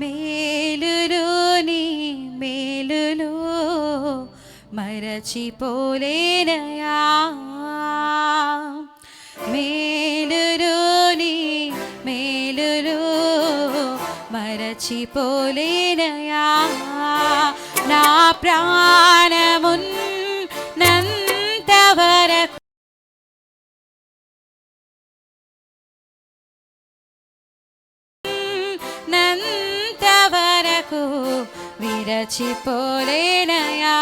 മേലുരു നീ മേലുലു മരച്ചി പോലേനയാ. മേലുരു നീ മേലുലു മരച്ചി പോലേനയാ. నా ప్రాణమున్ నంతవరకు ഇരച്ചിപ്പോലേനയാ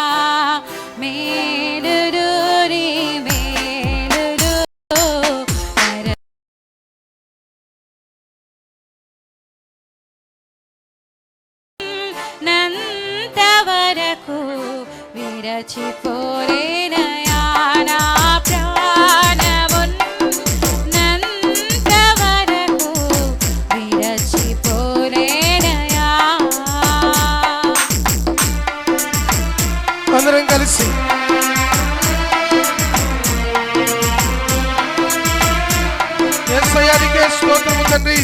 മേലുരൂരി നന്ദവരക്കു വിരച്ചിപ്പോലേനയാ. కలిసి. ఏసయానికే స్తోత్రము తండ్రి.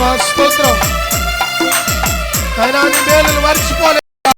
దేవా స్తోత్రం. కైలాని మేలు మర్చిపోలేదు